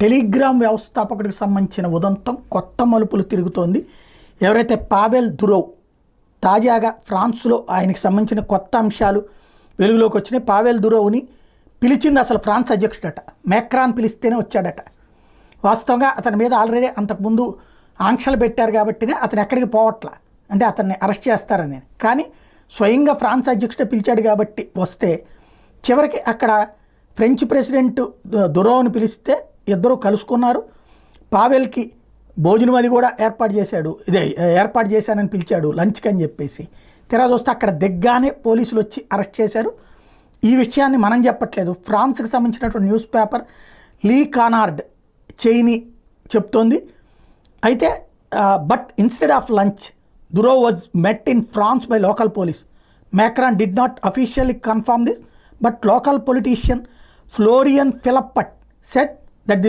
Telegram వ్యవస్థాపకుడికి సంబంధించిన ఉదంతం కొత్త మలుపులు తిరుగుతోంది. ఎవరైతే పావెల్ దురో తాజాగా ఫ్రాన్స్లో ఆయనకి సంబంధించిన కొత్త అంశాలు వెలుగులోకి వచ్చినాయి పావెల్ దురోవ్ని పిలిచింది అసలు ఫ్రాన్స్ అధ్యక్షుడట. మేక్రాన్ పిలిస్తేనే వచ్చాడట. వాస్తవంగా అతని మీద ఆల్రెడీ అంతకుముందు ఆంక్షలు పెట్టారు కాబట్టినే అతను ఎక్కడికి పోవట్లా? అంటే అతన్ని అరెస్ట్ చేస్తారని. కానీ స్వయంగా ఫ్రాన్స్ అధ్యక్షుడే పిలిచాడు కాబట్టి వస్తే చివరికి అక్కడ ఫ్రెంచ్ ప్రెసిడెంట్ దురోవ్ని పిలిస్తే ఇద్దరు కలుసుకున్నారు. పావెల్కి భోజనం అది కూడా ఏర్పాటు చేశాడు. ఇదే ఏర్పాటు చేశానని పిలిచాడు లంచ్కి అని చెప్పేసి. తర్వాత వస్తే అక్కడ దిగ్గానే పోలీసులు వచ్చి అరెస్ట్ చేశారు. ఈ విషయాన్ని మనం చెప్పట్లేదు. ఫ్రాన్స్కి సంబంధించినటువంటి న్యూస్ పేపర్ లీ కానార్డ్ చైనీ చెప్తోంది. అయితే but instead of lunch Durov was met in France by local police. Macron did not officially confirm this but local politician Florian Philippot said that this